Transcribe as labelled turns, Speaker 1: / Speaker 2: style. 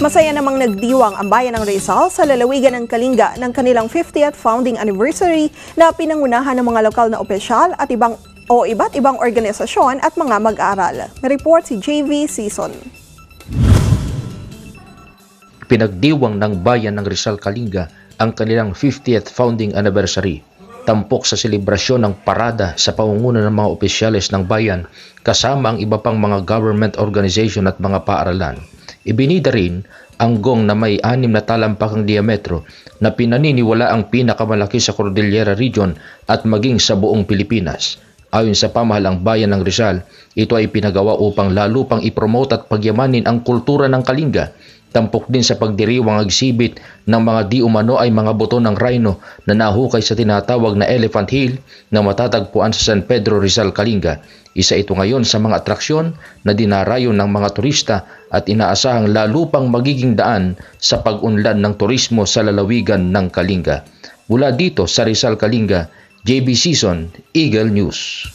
Speaker 1: Masaya namang nagdiwang ang bayan ng Rizal sa lalawigan ng Kalinga ng kanilang 50th founding anniversary na pinangunahan ng mga lokal na opisyal at ibang o iba't ibang organisasyon at mga mag-aaral. May report si JV Season.
Speaker 2: Pinagdiwang ng bayan ng Rizal Kalinga ang kanilang 50th founding anniversary. Tampok sa selebrasyon ng parada sa pangunguna ng mga opisyalis ng bayan kasama ang iba pang mga government organization at mga paaralan. Ibinida rin ang gong na may anim na talampakang diametro na pinaniniwala ang pinakamalaki sa Cordillera Region at maging sa buong Pilipinas. Ayon sa pamahalang bayan ng Rizal, ito ay pinagawa upang lalo pang ipromote at pagyamanin ang kultura ng Kalinga. Tampok din sa pagdiriwang exhibit ng mga di umano ay mga buto ng rhino na nahukay sa tinatawag na Elephant Hill na matatagpuan sa San Pedro Rizal Kalinga. Isa ito ngayon sa mga atraksyon na dinarayo ng mga turista at inaasahang lalo pang magiging daan sa pag-unlad ng turismo sa lalawigan ng Kalinga. Mula dito sa Rizal Kalinga, JB Season, Eagle News.